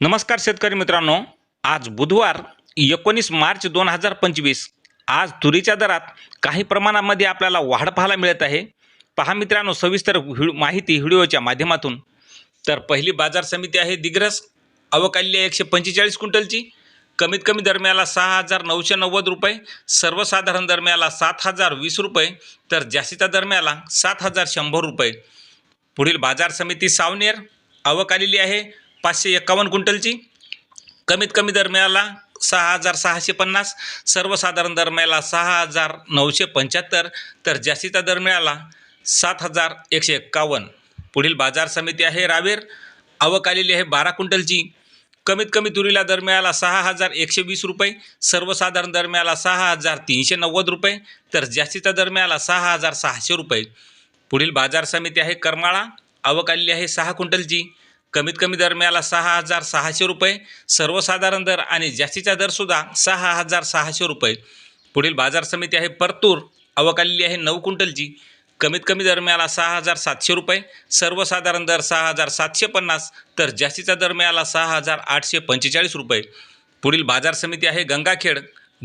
नमस्कार शेतकरी मित्रांनो. आज बुधवार एकोणीस मार्च दोन हजार पंचवीस. आज तुरीच्या दरात काही प्रमाणामध्ये आपल्याला वाढ पाहायला मिळत आहे. पहा मित्रांनो सविस्तर माहिती व्हिडिओच्या माध्यमातून. तर पहिली बाजार समिती आहे दिग्रस. अवकाल्य एकशे पंचेचाळीस क्विंटलची. कमीत कमी दरम्याला सहा हजार नऊशे नव्वद रुपये. सर्वसाधारण दरम्याला सात हजार वीस रुपये. तर जास्तीच्या दरम्याला सात हजार शंभर रुपये. पुढील बाजार समिती सावनेर. अवकालेली आहे पाचशे एकावन्न क्विंटलची. कमीत कमी दरम्याला सहा हजार सहाशे पन्नास सर्वसाधारण दरम्याला सहा हजार नऊशे पंच्याहत्तर तर जास्तीचा दर मिळाला सात हजार एकशे एक्कावन्न पुढील बाजार समिती आहे रावेर. आवक आलेली आहे बारा क्विंटलची. कमीत कमी तुरीला मिळाला सहा हजार एकशे वीस रुपये सर्वसाधारण दरम्याला सहा हजार तीनशे नव्वद रुपये तर जास्तीच्या दरम्याला सहा हजार सहाशे रुपये. पुढील बाजार समिती आहे करमाळा. आवक आलेली आहे सहा क्विंटलची. कमीत कमी दरम्याला सहा हजार सहाशे रुपये सर्वसाधारण दर आणि जास्तीचा दरसुद्धा सहा हजार सहाशे रुपये. पुढील बाजार समिती आहे परतूर आवक आलेली आहे नऊ क्विंटलची. कमीत कमी दरम्याला सहा हजार सातशे रुपये सर्वसाधारण दर सहा हजार सातशे पन्नास तर जास्तीचा दरम्याला सहा हजार आठशे पंचेचाळीस रुपये. पुढील बाजार समिती आहे गंगाखेड.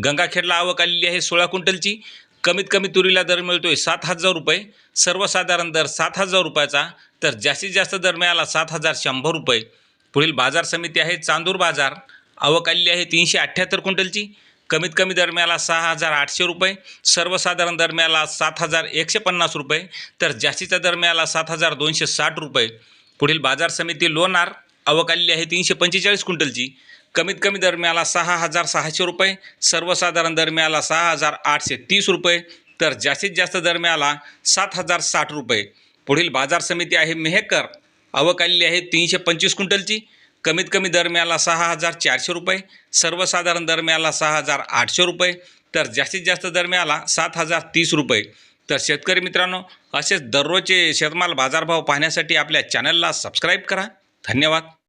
गंगाखेडला आवक आलेली आहे सोळा क्विंटलची. कमीत कमी तुरीला दर मिळतोय सात हजार रुपये सर्वसाधारण दर सात हजार रुपयाचा तर जास्तीत जास्त दर मिळाला सात हजार शंभर रुपये. पुढील बाजार समिती आहे चांदूर बाजार आवक आलेली आहे तीनशे अठ्ठ्याहत्तर क्विंटलची. कमीत कमी दरम्याला सहा हजार आठशे रुपये सर्वसाधारण दरम्याला सात हजार एकशे पन्नास रुपये तर जास्तीच्या दरम्याला सात हजार दोनशे साठ रुपये. पुढील बाजार समिती लोणार आवक आलेली आहे तीनशे पंचेचाळीस क्विंटलची. कमीत कमी दरम्याला सहा हजार सहाशे रुपये सर्वसाधारण दरम्याला सहा हजार आठशे तीस रुपये तर जास्तीत जास्त दरम्याला सात हजार साठ रुपये. पुढील बाजार समिती आहे मेहकर. आवक आलेली आहे तीनशे पंचवीस क्विंटलची. कमीत कमी दरम्याला सहा हजार चारशे रुपये सर्वसाधारण दरम्याला सहा हजार आठशे रुपये तर जास्तीत जास्त दरम्याला सात हजार तीस रुपये. तर शेतकरी मित्रांनो असेच दररोजचे शेतमाल बाजारभाव पाहण्यासाठी आपल्या चॅनलला सबस्क्राईब करा. धन्यवाद.